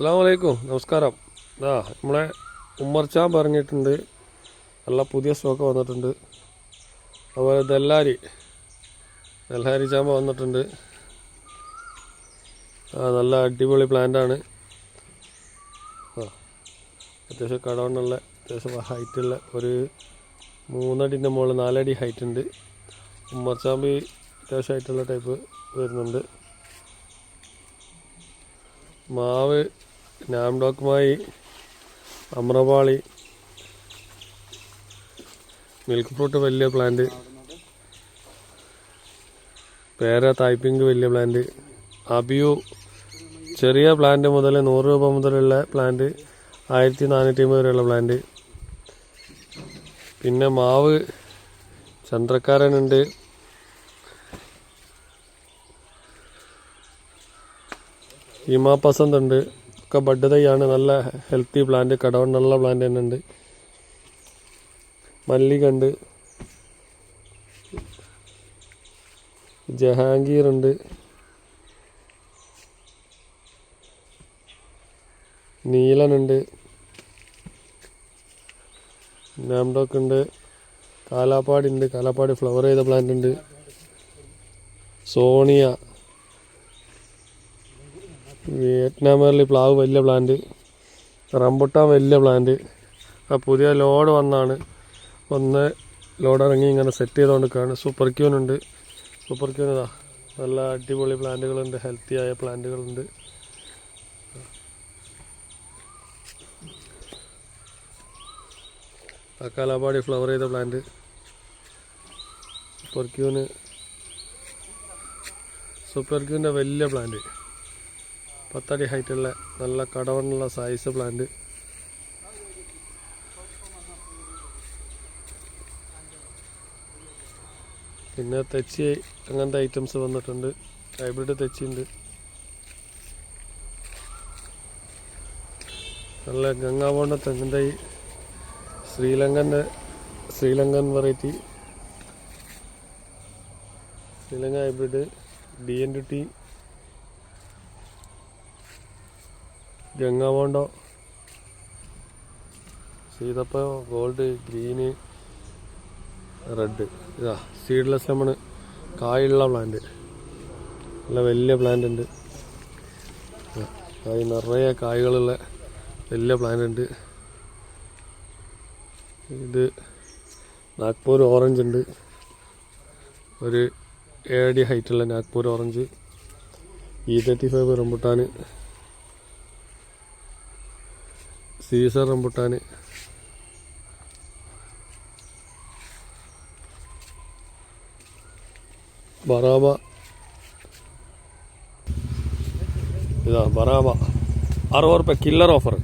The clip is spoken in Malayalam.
അസ്സാം വലൈക്കും നമസ്കാരം. ആ നമ്മളെ ഉമ്മർച്ചാൻ പറഞ്ഞിട്ടുണ്ട്. നല്ല പുതിയ സ്റ്റോക്ക് വന്നിട്ടുണ്ട്. അതുപോലെ ദല്ലാരി ദല്ലാരി ചാമ്പ വന്നിട്ടുണ്ട്. ആ നല്ല അടിപൊളി പ്ലാന്റാണ് ആ അത്യാവശ്യം കടവണ്ണുള്ള അത്യാവശ്യം ഹൈറ്റുള്ള ഒരു മൂന്നടിന്റെ മുകളിൽ നാലടി ഹൈറ്റ് ഉണ്ട്. ഉമ്മർച്ചാമ്പി അത്യാവശ്യം ഹൈറ്റുള്ള ടൈപ്പ് വരുന്നുണ്ട്. മാവ് നാംഡോക്കുമായി അമ്രപാളി മിൽക്ക് ഫ്രൂട്ട് വലിയ പ്ലാന്റ് പേര തായ്പിങ്ക് വലിയ പ്ലാന്റ് അബിയു ചെറിയ പ്ലാന്റ് മുതൽ നൂറ് രൂപ മുതലുള്ള പ്ലാന്റ് ആയിരത്തി നാനൂറ്റി അമ്പത് വരെയുള്ള പ്ലാന്റ്. പിന്നെ മാവ് ചന്ദ്രക്കാരനുണ്ട്. ഹിമാപസന്ത് ഉണ്ട് ഒക്കെ ബഡ് തൈയാണ് നല്ല ഹെൽത്തി പ്ലാന്റ് കടവണ്ണുള്ള പ്ലാന്റ് തന്നെ ഉണ്ട്. മല്ലിക ഉണ്ട്. ജഹാംഗീർ ഉണ്ട്. നീലനുണ്ട് നാംഡോക്ക് ഉണ്ട്. കാലാപ്പാടി ഉണ്ട്. കാലാപ്പാടി ഫ്ലവർ ചെയ്ത പ്ലാന്റ് ഉണ്ട്. സോണിയ. വിയറ്റ്നാമേറിൽ പ്ലാവ് വലിയ പ്ലാന്റ് റംബുട്ടാൻ വലിയ പ്ലാന്റ് ആ പുതിയ ലോഡ് വന്നാണ്. ഒന്ന് ലോഡ് ഇറങ്ങി ഇങ്ങനെ സെറ്റ് ചെയ്തുകൊണ്ടിരിക്കുകയാണ് സൂപ്പർ ക്യൂൻ ഉണ്ട്. സൂപ്പർ ക്യൂനതാ നല്ല അടിപൊളി പ്ലാന്റുകളുണ്ട് ഹെൽത്തി ആയ പ്ലാന്റുകളുണ്ട് ആ കാലാപാടി ഫ്ലവർ ചെയ്ത പ്ലാന്റ് സൂപ്പർ ക്യൂന് സൂപ്പർ ക്യൂന്റെ വലിയ പ്ലാന്റ് പത്തടി ഹൈറ്റുള്ള നല്ല കടവണ്ണുള്ള സൈസ് പ്ലാന്റ് പിന്നെ തെച്ചി അങ്ങനത്തെ ഐറ്റംസ് വന്നിട്ടുണ്ട്. ഹൈബ്രിഡ് തെച്ചിയുണ്ട് നല്ല ഗംഗാവോണ്ട തെങ്ങിന്റെ Sri Lankan ശ്രീലങ്കന്റെ Sri Lankan variety Sri Lanka hybrid D N two T ഗംഗാവോണ്ടോ സീതപ്പ ഗോൾഡ് ഗ്രീന് റെഡ് ഇതാ സീഡ്ലെസ് ലെമണ് കായുള്ള പ്ലാന്റ് നല്ല വലിയ പ്ലാന്റ് ഉണ്ട്. കായ് നിറയെ കായ്കളുള്ള വലിയ പ്ലാന്റ് ഉണ്ട്. ഇത് നാഗ്പൂർ ഓറഞ്ച് ഉണ്ട്. ഒരു ഏഴടി ഹൈറ്റുള്ള Nagpur orange E thirty five rambutan സീസർ റംബുട്ടാൻ ബറാബ. ഇതാ ബറാബ. അറുപത് റുപ്യ കില്ലർ ഓഫർ